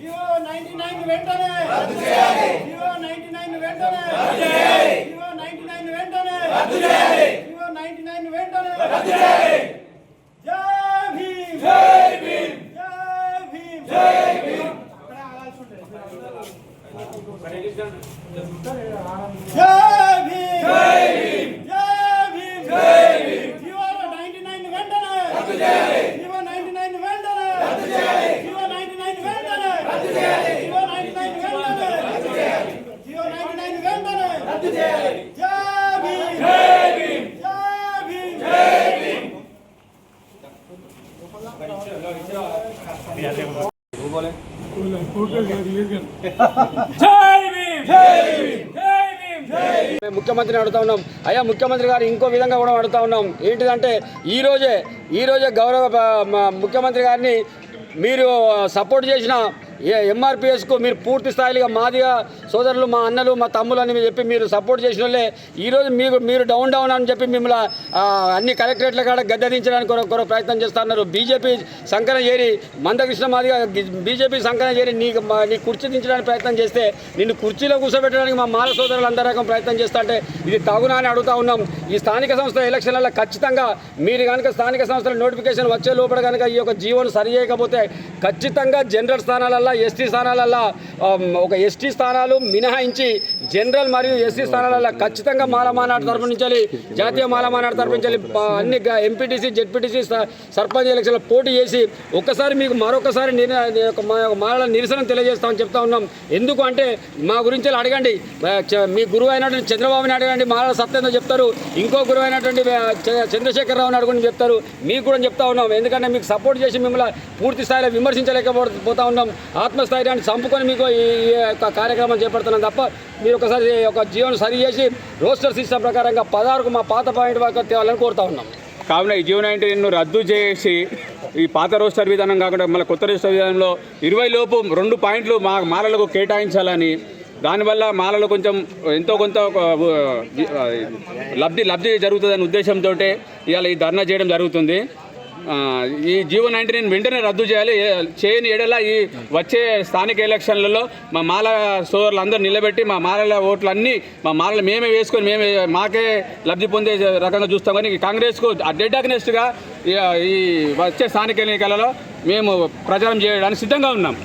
జియో 99 వెంటనే. రద్దు చేయాలి. జియో 99 వెంటనే. రద్దు చేయాలి. జియో 99 వెంటనే. రద్దు చేయాలి. జియో 99 వెంటనే. రద్దు చేయాలి. జై భీమ్. జై భీమ్. జై భీమ్. జై భీమ్. జై భీమ్. జై భీమ్. మేము ముఖ్యమంత్రిని అడుగుతా ఉన్నాం. అయ్యా ముఖ్యమంత్రి గారు ఇంకో విధంగా కూడా అడుగుతా ఉన్నాం. ఏంటిదంటే ఈ రోజే ఈ రోజే గౌరవ ముఖ్యమంత్రి గారిని మీరు సపోర్ట్ చేసిన ఎంఆర్పిఎస్కు మీరు పూర్తి స్థాయిగా మాదిగా సోదరులు మా అన్నలు మా తమ్ములు అని చెప్పి మీరు సపోర్ట్ చేసిన వాళ్ళే. ఈరోజు మీకు మీరు డౌన్ డౌన్ అని చెప్పి మిమ్మల్ని అన్ని కలెక్టరేట్ల కాడ గద్దెదించడానికి కొరకు ప్రయత్నం చేస్తున్నారు బీజేపీ సంకరణ చేరి మందకృష్ణ మాదిగా బీజేపీ సంకరణ చేరి నీకు మా- నీ కుర్చీ దించడానికి ప్రయత్నం చేస్తే నిన్ను కుర్చీలో కూర్చోబెట్టడానికి మా మాల సోదరులు అందరకం రకం ప్రయత్నం చేస్తుంటే ఇది తగునా అని అడుగుతా ఉన్నాం. ఈ స్థానిక సంస్థల ఎలక్షన్లలో ఖచ్చితంగా మీరు కనుక స్థానిక సంస్థల నోటిఫికేషన్ వచ్చే లోపల కనుక ఈ యొక్క జీవోను సరి చేయకపోతే ఖచ్చితంగా జనరల్ స్థానాలల్లో ఎస్టీ స్థానాలల్లో ఒక ఎస్టీ స్థానాలు మినహాయించి జనరల్ మరియు ఎస్సీ స్థానాలలో ఖచ్చితంగా మాల మానాడు తరపు నుంచి జాతీయ మాల మానాడు తరపు నుంచి అన్ని ఎంపీటీసీ జెడ్పీటీసీ సర్పంచ్ ఎలక్షన్లో పోటీ చేసి ఒక్కసారి మీకు మరొకసారి మాల నిరసన తెలియజేస్తామని చెప్తా ఉన్నాం. ఎందుకు అంటే మా గురించి అడగండి. మీ గురువు అయినటువంటి చంద్రబాబుని అడగండి మాల సత్యంతో చెప్తారు. ఇంకో గురువు అయినటువంటి ఆ, అడుగుని చెప్తారు. మీకు కూడా చెప్తా ఉన్నాం. ఎందుకంటే మీకు సపోర్ట్ చేసి మిమ్మల్ని పూర్తి స్థాయిలో విమర్శించలేకపోతా ఉన్నాం. ఆత్మస్థైర్యాన్ని చంపుకొని మీకు ఈ ఈ యొక్క కార్యక్రమం చేపడుతున్నాం తప్ప మీరు ఒకసారి ఒక జీవనం సరి చేసి రోస్టర్ సిస్టమ్ ప్రకారంగా పదహారుకు మా పాత పాయింట్ వరకు తేవాలని కోరుతా ఉన్నాం. కావున ఈ జీవో నైన్టీన్ను రద్దు చేసి ఈ పాత రోస్టర్ విధానం కాకుండా మళ్ళీ కొత్త రోస్టర్ విధానంలో ఇరవై లోపు రెండు పాయింట్లు మా మాలలకు కేటాయించాలని దానివల్ల మాలలో కొంచెం ఎంతో కొంత లబ్ధి లబ్ధి జరుగుతుందనే ఉద్దేశంతో ఇవాళ ఈ ధర్నా చేయడం జరుగుతుంది. ఈ జీవో నేను వెంటనే రద్దు చేయాలి. చేయని ఎడల ఈ వచ్చే స్థానిక ఎలక్షన్లలో మా మాల సోదరులందరూ నిలబెట్టి మా మాలల ఓట్లన్నీ మా మాలలు మేమే వేసుకొని మేమే మాకే లబ్ధి పొందే రకంగా చూస్తాం. కానీ కాంగ్రెస్కు డెడ్ అగ్నెస్ట్గా ఈ వచ్చే స్థానిక ఎన్నికలలో మేము ప్రచారం చేయడానికి సిద్ధంగా ఉన్నాం.